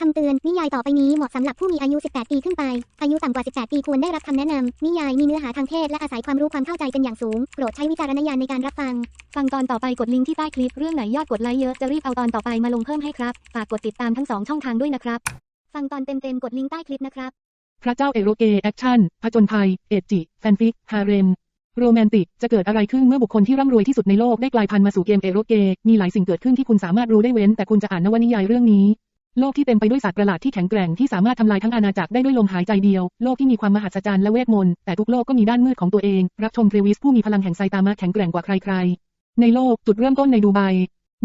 คำเตือน นิยายต่อไปนี้เหมาะสำหรับผู้มีอายุ 18 ปีขึ้นไป อายุต่ำกว่า 18 ปีควรได้รับคำแนะนำ นิยายมีเนื้อหาทางเพศและอาศัยความรู้ความเข้าใจเป็นอย่างสูง โปรดใช้วิจารณญาณในการรับฟัง ฟังตอนต่อไปกดลิงก์ที่ใต้คลิป เรื่องไหนยอดกดไลค์เยอะจะรีบเอาตอนต่อไปมาลงเพิ่มให้ครับ ฝากกดติดตามทั้งสองช่องทางด้วยนะครับ ฟังตอนเต็มๆกดลิงก์ใต้คลิปนะครับ พระเจ้าเอโรเกแอคชั่น ผจญภัย เอจิ แฟนฟิก ฮาเร็ม โรแมนติก จะเกิดอะไรขึ้นเมื่อบุคคลที่ร่ำรวยที่สุดในโลกได้กลายพันธุ์มาสู่เกมเอโรเกมีหลายสิ่งเกิดขึ้นที่คุณสามารถรู้ได้เว้น แต่คุณจะอ่านนวนิยายเรื่องนี้ โลกที่เต็มไปด้วยสัตว์ประหลาดที่แข็งแกร่งที่สามารถทำลายทั้งอาณาจักรได้ด้วยลมหายใจเดียว โลกที่มีความมหัศจรรย์และเวทมนต์ แต่ทุกโลกก็มีด้านมืดของตัวเอง รับชมเทรวิสผู้มีพลังแห่งไซตามะแข็งแกร่งกว่าใครๆ ในโลกจุดเริ่มต้นในดูไบ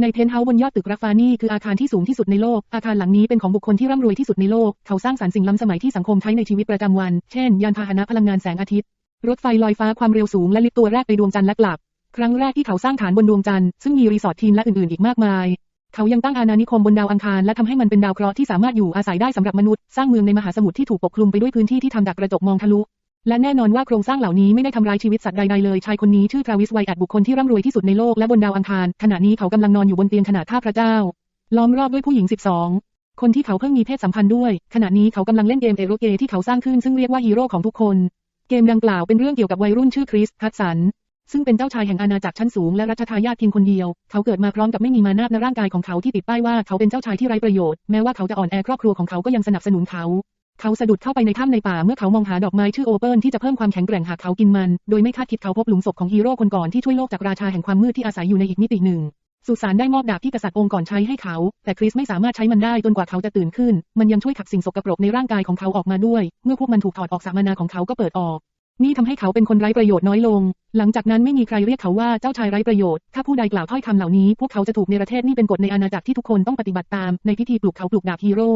ในเพนท์เฮาส์บนยอดตึกราฟานี่คืออาคารที่สูงที่สุดในโลก อาคารหลังนี้เป็นของบุคคลที่ร่ำรวยที่สุดในโลก เขาสร้างสรรค์สิ่งล้ำสมัยที่สังคมใช้ในชีวิตประจำวัน เช่น ยานพาหนะพลังงานแสงอาทิตย์ รถไฟลอยฟ้าความเร็วสูงและลิฟต์ตัวแรกไปดวงจันทร์และกลับ ครั้งแรกที่เขาสร้างฐานบนดวงจันทร์ซึ่งมีรีสอร์ททีมและอื่นๆ อีกมากมาย เขายังตั้งอาณานิคมบนดาวอังคารและทำให้มันเป็นดาวเคราะห์ที่สามารถอยู่อาศัยได้สำหรับมนุษย์ สร้างเมืองในมหาสมุทรที่ถูกปกคลุมไปด้วยพื้นที่ที่ทำจากกระจกมองทะลุ และแน่นอนว่าโครงสร้างเหล่านี้ไม่ได้ทำร้ายชีวิตสัตว์ใดๆเลย ชายคนนี้ชื่อทราวิสไวแอดบุคคลที่ร่ำรวยที่สุดในโลกและบนดาวอังคาร ขณะนี้เขากำลังนอนอยู่บนเตียงขนาดท่าพระเจ้า ล้อมรอบด้วยผู้หญิง 12 คนที่เขาเพิ่งมีเพศสัมพันธ์ด้วย ขณะนี้เขากำลังเล่นเกมเอโรเกที่เขาสร้างขึ้นซึ่งเรียกว่าฮีโร่ของทุกคน เกมดังกล่าวเป็นเรื่องเกี่ยวกับวัยรุ่นชื่อคริส ฮัตสัน ซึ่งเป็นเจ้าชายแห่งอาณาจักรชั้นสูงและรัชทายาทเพียงคนเดียว เขาเกิดมาพร้อมกับไม่มีมานาบในร่างกายของเขาที่ติดป้ายว่าเขาเป็นเจ้าชายที่ไร้ประโยชน์ แม้ว่าเขาจะอ่อนแอครอบครัวของเขาก็ยังสนับสนุนเขา เขาสะดุดเข้าไปในถ้ำในป่าเมื่อเขามองหาดอกไม้ชื่อโอเปิลที่จะเพิ่มความแข็งแกร่งหากเขากินมัน โดยไม่คาดคิดเขาพบหลุมศพของฮีโร่คนก่อนที่ช่วยโลกจากราชาแห่งความมืดที่อาศัยอยู่ในอีกมิติหนึ่ง สุสานได้มอบดาบที่กษัตริย์องค์ก่อนใช้ให้เขา แต่คริสไม่สามารถใช้มันได้จนกว่าเขาจะตื่นขึ้น มันยังช่วยขับสิ่งสกปรกในร่างกายของเขาออกมาด้วย เมื่อพวกมันถูกถอดออกสามนาของเขาก็เปิดออก นี่ทำให้เขาเป็นคนไร้ประโยชน์น้อยลง หลังจากนั้นไม่มีใครเรียกเขาว่าเจ้าชายไร้ประโยชน์ ถ้าผู้ใดกล่าวถ้อยคำเหล่านี้พวกเขาจะถูกในประเทศนี่เป็นกฎในอาณาจักรที่ทุกคนต้องปฏิบัติตาม ในพิธีปลุกเขาปลุกดาบฮีโร่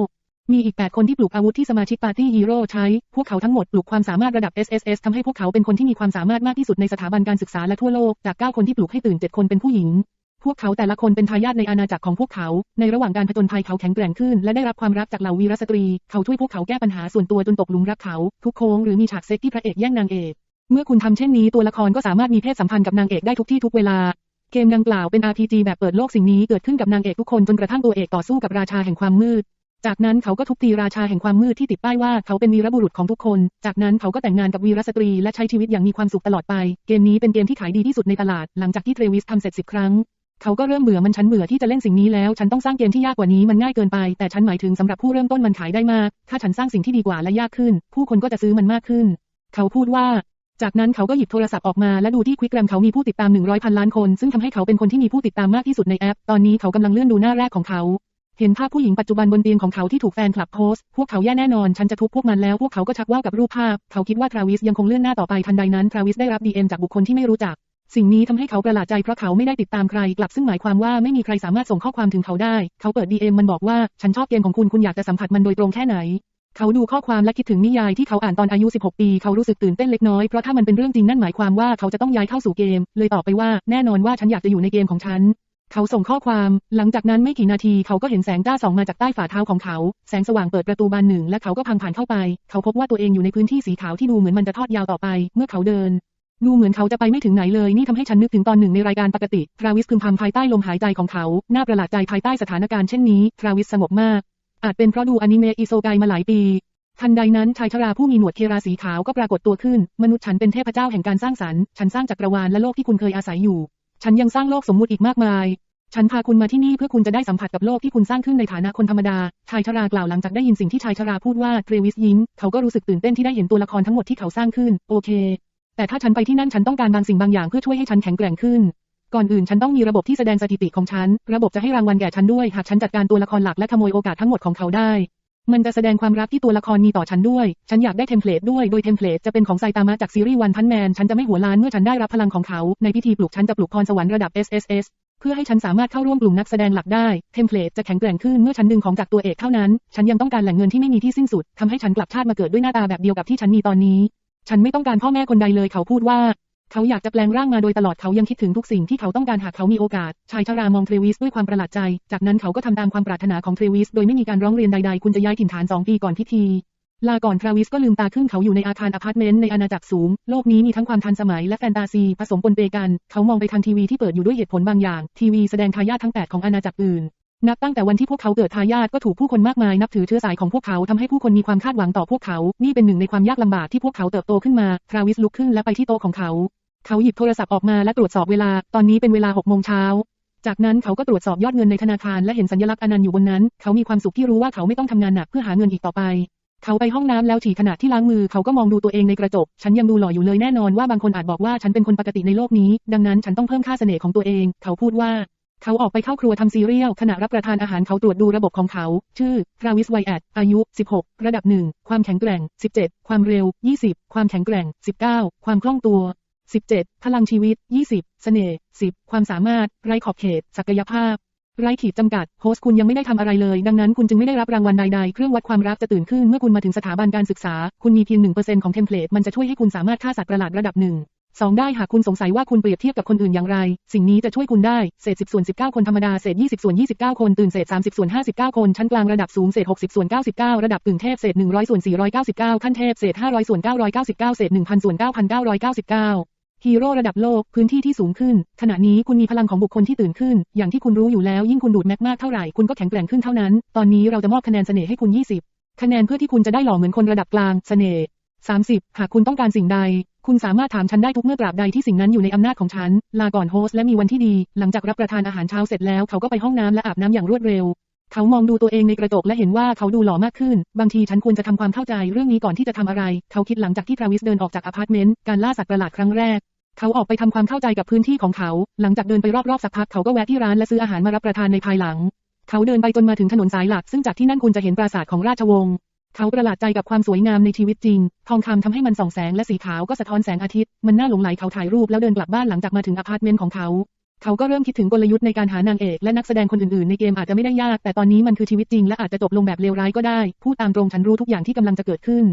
มีอีก 8 คนที่ปลูกอาวุธที่สมาชิกปาร์ตี้ฮีโร่ใช้ พวกเขาทั้งหมดปลูกความสามารถระดับ SSS ทำให้พวกเขาเป็นคนที่มีความสามารถมากที่สุดในสถาบันการศึกษาและทั่วโลก จาก 9 คนที่ปลูกให้ตื่น 7 คนเป็นผู้หญิง พวกเขาแต่ละคนเป็นทายาทในอาณาจักรของพวกเขา ในระหว่างการผจญภัยเขาแข็งแกร่งขึ้น และได้รับความรักจากเหล่าวีรสตรี เขาช่วยพวกเขาแก้ปัญหาส่วนตัวจนตกหลุมรักเขา ทุกโค้งหรือมีฉากเซ็กที่พระเอกแย่งนางเอก เมื่อคุณทำเช่นนี้ตัวละครก็สามารถมีเพศสัมพันธ์กับนางเอกได้ทุกที่ทุกเวลา เกมดังกล่าวเป็น RPG แบบเปิดโลกสิ่งนี้เกิดขึ้นกับนางเอกทุกคนจนกระทั่งตัวเอกต่อสู้กับราชาแห่งความมืด จากนั้นเขาก็ทุบตีราชาแห่งความมืดที่ติดป้ายว่าเขาเป็นวีรบุรุษของทุกคน จากนั้นเขาก็แต่งงานกับวีรสตรีและใช้ชีวิตอย่างมีความสุขตลอดไป เกมนี้เป็นเกมที่ขายดีที่สุดในตลาด หลังจากที่เทรวิสทำเสร็จสิบครั้ง เขาก็เริ่มเบื่อมันฉันเบื่อที่จะเล่นสิ่งนี้แล้ว ฉันต้องสร้างเกมที่ยากกว่านี้มันง่ายเกินไป แต่ฉันหมายถึงสำหรับผู้เริ่มต้นมันขายได้มาก ถ้าฉันสร้างสิ่งที่ดีกว่าและยากขึ้น ผู้คนก็จะซื้อมันมากขึ้น เขาพูดว่า จากนั้นเขาก็หยิบโทรศัพท์ออกมาและดูที่ควิกแกรมเขามีผู้ติดตาม100พันล้านคน ซึ่งทำให้เขาเป็นคนที่มีผู้ติดตามมากที่สุดในแอป ตอนนี้เขากำลังเลื่อนดูหน้าแรกของเขาเห็นภาพผู้หญิงปัจจุบันบนเตียงของเขาที่ถูกแฟนคลับโพสต์ พวกเขาแย่แน่นอน ฉันจะทุบพวกมันแล้ว พวกเขาก็ชักว่ากับรูปภาพ เขาคิดว่าทราวิสยังคงเลื่อนหน้าต่อไป ทันใดนั้นทราวิสได้รับดีเอ็มจากบุคคลที่ไม่รู้จัก สิ่งนี้ทำให้เขาประหลาดใจเพราะเขาไม่ได้ติดตามใครกลับซึ่งหมายความว่าไม่มีใครสามารถส่งข้อความถึงเขาได้ เขาเปิดดีเอ็มมันบอกว่า ฉันชอบเกมของคุณคุณอยากจะสัมผัสมันโดยตรงแค่ไหน เขาดูข้อความและคิดถึงนิยายที่เขาอ่านตอนอายุ 16 ปี เขารู้สึกตื่นเต้นเล็กน้อยเพราะถ้ามันเป็นเรื่องจริงนั่นหมายความว่าเขาจะต้องย้ายเข้าสู่เกม เลยตอบไปว่าแน่นอนว่าฉันอยากจะอยู่ในเกมของฉันเขาส่งข้อความ หลังจากนั้นไม่กี่นาทีเขาก็เห็นแสงจ้าส่องมาจากใต้ฝ่าเท้าของเขา แสงสว่างเปิดประตูบานหนึ่งและเขาก็พังผ่านเข้าไป เขาพบว่าตัวเองอยู่ในพื้นที่สีขาวที่ดูเหมือนมันจะทอดยาวต่อไป เมื่อเขาเดิน ดูเหมือนเขาจะไปไม่ถึงไหนเลยนี่ทำให้ฉันนึกถึงตอนหนึ่งในรายการปกติ ทราวิสพึมพำภายใต้ลมหายใจของเขา น่าประหลาดใจภายใต้สถานการณ์เช่นนี้ ทราวิสสงบมาก อาจเป็นเพราะดูอนิเมะอิโซไกมาหลายปี ทันใดนั้นชายชราผู้มีหนวดเคราสีขาวก็ปรากฏตัวขึ้น มนุษย์ฉันเป็นเทพเจ้าแห่งการสร้างสรรค์ ฉันสร้างจักรวาลและโลกที่คุณเคยอาศัยอยู่ ฉันยังสร้างโลกสมมุติอีกมากมาย ฉันพาคุณมาที่นี่เพื่อคุณจะได้สัมผัสกับโลกที่คุณสร้างขึ้นในฐานะคนธรรมดา ชายชรากล่าวหลังจากได้ยินสิ่งที่ชายชราพูดว่าเทรวิสยิ้ม เขาก็รู้สึกตื่นเต้นที่ได้เห็นตัวละครทั้งหมดที่เขาสร้างขึ้น โอเค แต่ถ้าฉันไปที่นั่นฉันต้องการบางสิ่งบางอย่างเพื่อช่วยให้ฉันแข็งแกร่งขึ้น ก่อนอื่นฉันต้องมีระบบที่แสดงสถิติของฉัน ระบบจะให้รางวัลแก่ฉันด้วย หากฉันจัดการตัวละครหลักและขโมยโอกาสทั้งหมดของเขาได้ มันจะแสดงความรักที่ตัวละครมีต่อฉันด้วย ฉันอยากได้เทมเพลตด้วย โดยเทมเพลตจะเป็นของไซตามะจากซีรีส์วันพันแมน ฉันจะไม่หัวล้านเมื่อฉันได้รับพลังของเขา ในพิธีปลุกฉันจะปลุกพรสวรรค์ระดับ SSS เพื่อให้ฉันสามารถเข้าร่วมกลุ่มนักแสดงหลักได้ เทมเพลตจะแข็งแกร่งขึ้นเมื่อฉันดึงของจากตัวเอกเท่านั้น ฉันยังต้องการแหล่งเงินที่ไม่มีที่สิ้นสุดทำให้ฉันกลับชาติมาเกิดด้วยหน้าตาแบบเดียวกับที่ฉันมีตอนนี้ ฉันไม่ต้องการพ่อแม่คนใดเลยเขาพูดว่า เขาอยากจะแปลงร่างมาโดยตลอดเขายังคิดถึงทุกสิ่งที่เขาต้องการหากเขามีโอกาส ชายชรามองเทรวิสด้วยความประหลาดใจ จากนั้นเขาก็ทำตามความปรารถนาของเทรวิสโดยไม่มีการร้องเรียนใดๆ คุณจะย้ายถิ่นฐานสองปีก่อนพิธีลาก่อนทราวิสก็ลืมตาขึ้นเขาอยู่ในอาคารอพาร์ตเมนต์ในอาณาจักรสูง โลกนี้มีทั้งความทันสมัยและแฟนตาซี ผสมปนเปกัน เขามองไปทางทีวีที่เปิดอยู่ด้วยเหตุผลบางอย่าง ทีวีแสดงทายาททั้ง 8 ของอาณาจักรอื่น นับตั้งแต่วันที่พวกเขาเกิดทายาทก็ถูกผู้คนมากมายนับถือเชื้อสายของพวกเขาทำให้ผู้คนมีความคาดหวังต่อพวกเขา นี่เป็นหนึ่งในความยากลำบากที่พวกเขาเติบโตขึ้นมา ทราวิสลุกขึ้นและไปที่โต๊ะของเขา เขาหยิบโทรศัพท์ออกมาและตรวจสอบเวลา ตอนนี้เป็นเวลา6โมงเช้า จากนั้นเขาก็ตรวจสอบยอดเงินในธนาคารและเห็นสัญลักษณ์อนันต์อยู่บนนั้น เขามีความสุขที่รู้ว่าเขาไม่ต้องทำงานหนักเพื่อหาเงินอีกต่อไป เขาไปห้องน้ำแล้วฉี่ขณะที่ล้างมือ เขาก็มองดูตัวเองในกระจก ฉันยังดูหล่ออยู่เลยแน่นอนว่าบางคนอาจบอกว่าฉันเป็นคนปกติในโลกนี้ ดังนั้นฉันต้องเพิ่มค่าเสน่ห์ของตัวเอง เขาพูดว่า เขาออกไปเข้าครัวทำซีเรียลขณะรับประทานอาหารเขาตรวจดูระบบของเขา ชื่อทราวิสไวแอดอายุ 16 ระดับ 1 ความแข็งแกร่ง 17 ความเร็ว 20 ความแข็งแกร่ง 19 ความคล่องตัว 17 พลังชีวิต 20 เสน่ห์ 10 ความสามารถ ไร้ขอบเขต ศักยภาพ ไร้ขีดจำกัด โฮสต์คุณยังไม่ได้ทำอะไรเลย ดังนั้นคุณจึงไม่ได้รับรางวัลใดๆ เครื่องวัดความรักจะตื่นขึ้นเมื่อคุณมาถึงสถาบันการศึกษา คุณมีเพียง1%ของเทมเพลต มันจะช่วยให้คุณสามารถฆ่าสัตว์ประหลาดระดับหนึ่ง สองได้หากคุณสงสัยว่าคุณเปรียบเทียบกับคนอื่นอย่างไร สิ่งนี้จะช่วยคุณได้ เศษ 10 ส่วน 19 คนธรรมดา เศษ 20 ส่วน 29 คน ตื่น เศษ 30 ส่วน 59 คน ชั้นกลางระดับสูง เศษ 60 ส่วน 99 ระดับกึ่งเทพ เศษ 100 ส่วน 499 ขั้นเทพ เศษ 500 ส่วน 999 เศษ 1,000 ส่วน 9,999ฮีโร่ระดับโลกพื้นที่ที่สูงขึ้น ขณะนี้คุณมีพลังของบุคคลที่ตื่นขึ้น อย่างที่คุณรู้อยู่แล้วยิ่งคุณดูดแม็กมากเท่าไหร่คุณก็แข็งแกร่งขึ้นเท่านั้น ตอนนี้เราจะมอบคะแนนเสน่ห์ให้คุณ 20 คะแนนเพื่อที่คุณจะได้หล่อเหมือนคนระดับกลางเสน่ห์30 หากคุณต้องการสิ่งใด คุณสามารถถามฉันได้ทุกเมื่อตราบใดที่สิ่งนั้นอยู่ในอำนาจของฉัน ลาก่อนโฮสและมีวันที่ดี หลังจากรับประทานอาหารเช้าเสร็จแล้วเขาก็ไปห้องน้ำและอาบน้ำอย่างรวดเร็ว เขามองดูตัวเองในกระจกและเห็นว่าเขาดูหล่อมากขึ้น บางทีฉันควรจะทำความเข้าใจเรื่องนี้ก่อนที่จะทำอะไร เขาคิดหลังจากที่ทราวิสเดินออกจากอพาร์ตเมนต์ การล่าสัตว์ประหลาดครั้งแรก เขาออกไปทำความเข้าใจกับพื้นที่ของเขา หลังจากเดินไปรอบๆสักพักเขาก็แวะที่ร้านและซื้ออาหารมารับประทานในภายหลัง เขาเดินไปจนมาถึงถนนสายหลัก ซึ่งจากที่นั่นคุณจะเห็นปราสาทของราชวงศ์ เขาประหลาดใจกับความสวยงามในชีวิตจริง ทองคำทำให้มันส่องแสงและสีขาวก็สะท้อนแสงอาทิตย์ มันน่าหลงไหลเขาถ่ายรูปแล้วเดินกลับบ้านหลังจากมาถึงอพาร์ตเมนต์ของเขา เขาก็เริ่มคิดถึงกลยุทธ์ในการหานางเอกและนักแสดงคนอื่นๆ ในเกมอาจจะไม่ได้ยาก แต่ตอนนี้มันคือชีวิตจริงและอาจจะจบลงแบบเลวร้ายก็ได้ พูดตามตรงฉันรู้ทุกอย่างที่กำลังจะเกิดขึ้น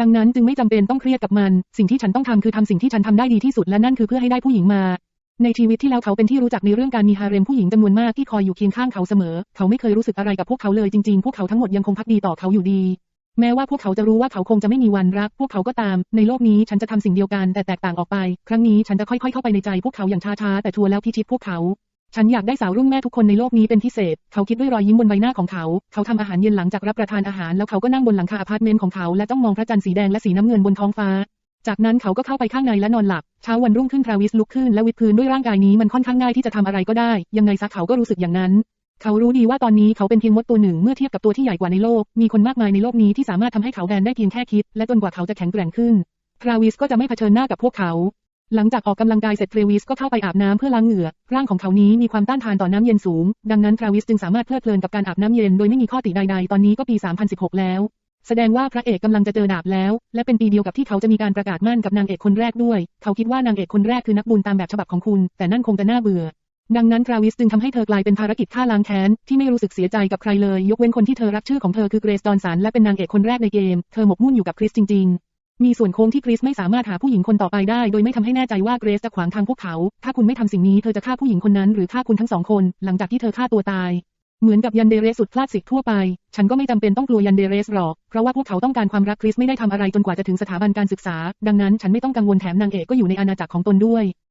ดังนั้นจึงไม่จำเป็นต้องเครียดกับมัน สิ่งที่ฉันต้องทำคือทำสิ่งที่ฉันทำได้ดีที่สุดและนั่นคือเพื่อให้ได้ผู้หญิงมาในชีวิตที่แล้วเขาเป็นที่รู้จักในเรื่องการมีฮาเร็มผู้หญิงจำนวนมากที่คอยอยู่เคียงข้างเขาเสมอ เขาไม่เคยรู้สึกอะไรกับพวกเขาเลยจริงๆ พวกเขาทั้งหมดยังคงพักดีต่อเขาอยู่ดี แม้ว่าพวกเขาจะรู้ว่าเขาคงจะไม่มีวันรัก พวกเขาก็ตาม ในโลกนี้ฉันจะทำสิ่งเดียวกันแต่แตกต่างออกไป ครั้งนี้ฉันจะค่อยๆ เข้าไปในใจพวกเขาอย่างช้าๆแต่ชัวร์แล้วพิชิตพวกเขา ฉันอยากได้สาวรุ่นแม่ทุกคนในโลกนี้เป็นพิเศษ เขาคิดด้วยรอยยิ้มบนใบหน้าของเขา เขาทำอาหารเย็นหลังจากรับประทานอาหารแล้วเขาก็นั่งบนหลังคาอพาร์ตเมนต์ของเขาและจ้องมองพระจันทร์สีแดงและสีน้ำเงินบนท้องฟ้า จากนั้นเขาก็เข้าไปข้างในและนอนหลับ เช้าวันรุ่งขึ้นทราวิสลุกขึ้นและวิดพื้นด้วยร่างกายนี้มันค่อนข้างง่ายที่จะทำอะไรก็ได้ ยังไงซะเขาก็รู้สึกอย่างนั้น เขารู้ดีว่าตอนนี้เขาเป็นเพียงมดตัวหนึ่งเมื่อเทียบกับตัวที่ใหญ่กว่าในโลก มีคนมากมายในโลกนี้ที่สามารถทำให้เขาแบนได้เพียงแค่คิด และจนกว่าเขาจะแข็งแกร่งขึ้น ทราวิสก็จะไม่เผชิญหน้ากับพวกเขา หลังจากออกกำลังกายเสร็จเทรวิสก็เข้าไปอาบน้ำเพื่อล้างเหงื่อ ร่างของเขานี้มีความต้านทานต่อน้ำเย็นสูง ดังนั้นทราวิสจึงสามารถเพลิดเพลินกับการอาบน้ำเย็นโดยไม่มีข้อติใดๆ ตอนนี้ก็ปี2016 แล้ว แสดงว่าพระเอกกำลังจะเจอดาบแล้ว และเป็นปีเดียวกับที่เขาจะมีการประกาศมั่นกับนางเอกคนแรกด้วย เขาคิดว่านางเอกคนแรกคือนักบุญตามแบบฉบับของคุณ แต่นั่นคงจะน่าเบื่อ ดังนั้นทราวิสจึงทำให้เธอกลายเป็นภารกิจฆ่าล้างแค้น ที่ไม่รู้สึกเสียใจกับใครเลย ยกเว้นคนที่เธอรักชื่อของเธอคือเกรซจอนสันและเป็นนางเอกคนแรกในเกม เธอหมกมุ่นอยู่กับคริสจริง ๆ มีส่วนโค้งที่คริสไม่สามารถหาผู้หญิงคนต่อไปได้ โดยไม่ทำให้แน่ใจว่าเกรซจะขวางทางพวกเขา ถ้าคุณไม่ทำสิ่งนี้เธอจะฆ่าผู้หญิงคนนั้นหรือฆ่าคุณทั้งสองคน หลังจากที่เธอฆ่าตัวตาย เหมือนกับยันเดเรสสุดคลาสสิกทั่วไป ฉันก็ไม่จำเป็นต้องกลัวยันเดเรสหรอก เพราะว่าพวกเขาต้องการความรักคริสไม่ได้ทำอะไรจนกว่าจะถึงสถาบันการศึกษา ดังนั้นฉันไม่ต้องกังวลแถมนางเอกก็อยู่ในอาณาจักรของตนด้วย